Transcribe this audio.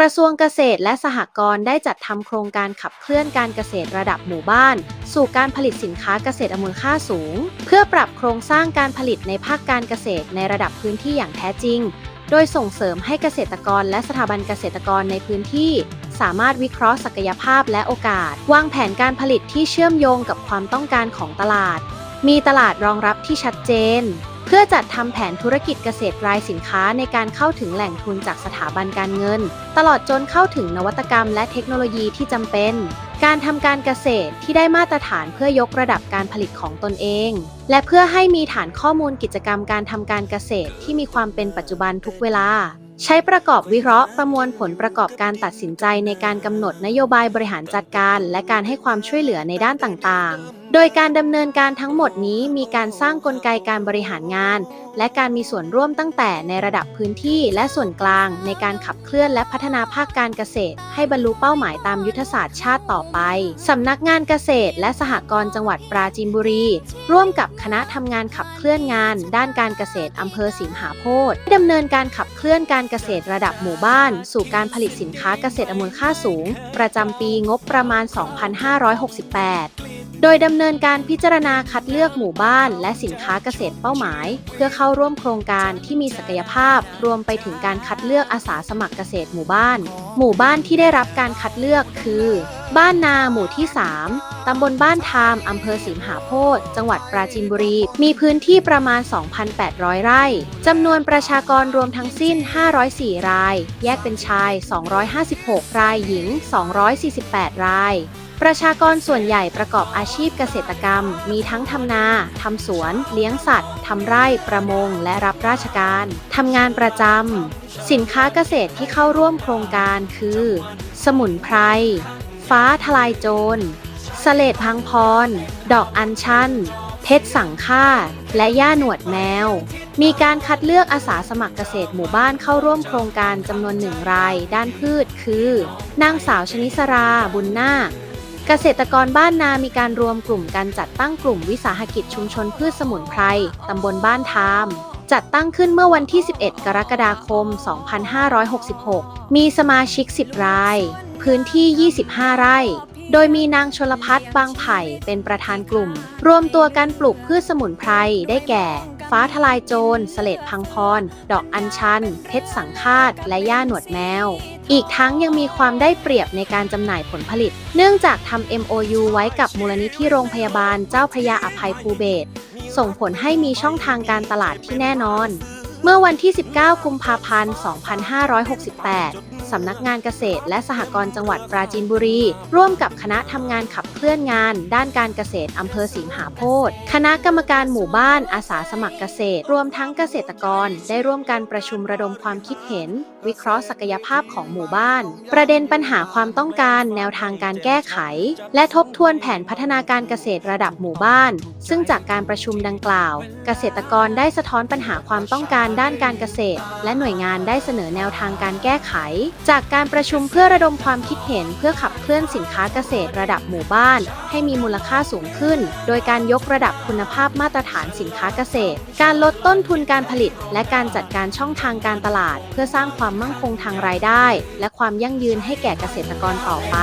กระทรวงเกษตรและสหกรณ์ได้จัดทำโครงการขับเคลื่อนการเกษตรระดับหมู่บ้าน สู่การผลิตสินค้าเกษตรมูลค่าสูง เพื่อปรับโครงสร้างการผลิตในภาคการเกษตรในระดับพื้นที่อย่างแท้จริง โดยส่งเสริมให้เกษตรกรและสถาบันเกษตรกรในพื้นที่ สามารถวิเคราะห์ศักยภาพและโอกาส วางแผนการผลิตที่เชื่อมโยงกับความต้องการของตลาด มีตลาดรองรับที่ชัดเจน เพื่อจัดทำแผนธุรกิจเกษตรรายสินค้าในการเข้าถึงแหล่งทุนจากสถาบันการเงิน ตลอดจนเข้าถึงนวัตกรรมและเทคโนโลยีที่จำเป็น การทำการเกษตรที่ได้มาตรฐานเพื่อยกระดับการผลิตของตนเอง และเพื่อให้มีฐานข้อมูลกิจกรรมการทำการเกษตรที่มีความเป็นปัจจุบันทุกเวลา ใช้ประกอบวิเคราะห์ประมวลผลประกอบการตัดสินใจในการกำหนดนโยบายบริหารจัดการ และการให้ความช่วยเหลือในด้านต่างๆโดยการดำเนินการทั้งหมดนี้มีการสร้างกลไกการบริหารงาน และการมีส่วนร่วมตั้งแต่ในระดับพื้นที่และส่วนกลางในการขับเคลื่อนและพัฒนาภาคการเกษตร ให้บรรลุเป้าหมายตามยุทธศาสตร์ชาติต่อไป สำนักงานเกษตร และสหกรณ์จังหวัดปราจีนบุรี ร่วมกับคณะทำงานขับเคลื่อนงาน ด้านการเกษตรอำเภอสิงหาโพธิ์ดำเนินการขับเคลื่อนการเกษตรระดับหมู่บ้าน สู่การผลิตสินค้าเกษตรมูลค่าสูง ประจำปีงบประมาณ 2568 โดยดำเนินการพิจารณาคัดเลือกหมู่บ้านและสินค้าเกษตรเป้าหมาย เพื่อเข้าร่วมโครงการที่มีศักยภาพ รวมไปถึงการคัดเลือกอาสาสมัครเกษตรหมู่บ้าน หมู่บ้านที่ได้รับการคัดเลือกคือ บ้านนาหมู่ที่ 3 ตำบลบ้านทามอำเภอสิมหาโพธิ์จังหวัดปราจีนบุรี มีพื้นที่ประมาณ 2,800 ไร่จำนวนประชากรรวมทั้งสิ้น 504 ราย แยกเป็นชาย 256 รายหญิง 248 ราย ประชากรส่วนใหญ่ประกอบอาชีพเกษตรกรรม มีทั้งทำนา ทำสวน เลี้ยงสัตว์ ทำไร่ ประมง และรับราชการ ทำงานประจำ สินค้าเกษตรที่เข้าร่วมโครงการคือ สมุนไพร ฟ้าทลายโจรสเลดพังพร ดอกอัญชัน เพชรสังฆาและย่าหนวดแมว มีการคัดเลือกอาสาสมัครเกษตรหมู่บ้านเข้าร่วมโครงการจำนวนหนึ่งราย ด้านพืช คือ นางสาวชนิสรา บุญนาค เกษตรกรบ้านนามีการรวมกลุ่มการจัดตั้งกลุ่มวิสาหกิจชุมชนพืชสมุนไพร ตำบลบ้านทาม จัดตั้งขึ้นเมื่อวันที่ 11 กรกฎาคม 2566 มีสมาชิก 10 ราย พื้นที่ 25 ไร่ โดยมีนางชลพัฒน์บางไผ่เป็นประธานกลุ่ม รวมตัวกันปลูกพืชสมุนไพรได้แก่ ฟ้าทลายโจร เสลดพังพร ดอกอัญชัน เพชรสังฆาต และย่าหนวดแมว อีกทั้งยังมีความได้เปรียบในการจำหน่ายผลผลิต เนื่องจากทำ MOU ไว้กับมูลนิธิโรงพยาบาลเจ้าพระยาอภัยภูเบศส่งผลให้มีช่องทางการตลาดที่แน่นอน เมื่อวันที่ 19 กุมภาพันธ์ 2568 สำนักงานเกษตร และสหกรณ์จังหวัดปราจีนบุรี ร่วมกับคณะทำงานขับเคลื่อนงาน ด้านการเกษตรอำเภอสิงหาโพธิ์คณะกรรมการหมู่บ้านอาสาสมัครเกษตร รวมทั้งเกษตรกร ได้ร่วมการประชุมระดมความคิดเห็น วิเคราะห์ศักยภาพของหมู่บ้าน ประเด็นปัญหาความต้องการ แนวทางการแก้ไข และทบทวนแผนพัฒนาการเกษตรระดับหมู่บ้าน ซึ่งจากการประชุมดังกล่าว เกษตรกรได้สะท้อนปัญหาความต้องการด้านการเกษตร และหน่วยงานได้เสนอแนวทางการแก้ไข จากการประชุมเพื่อระดมความคิดเห็น เพื่อขับเคลื่อนสินค้าเกษตรระดับหมู่บ้าน ให้มีมูลค่าสูงขึ้น โดยการยกระดับคุณภาพมาตรฐานสินค้าเกษตร การลดต้นทุนการผลิต และการจัดการช่องทางการตลาด เพื่อสร้างความมั่งคงทางรายได้ และความยั่งยืนให้แก่เกษตรกรต่อไป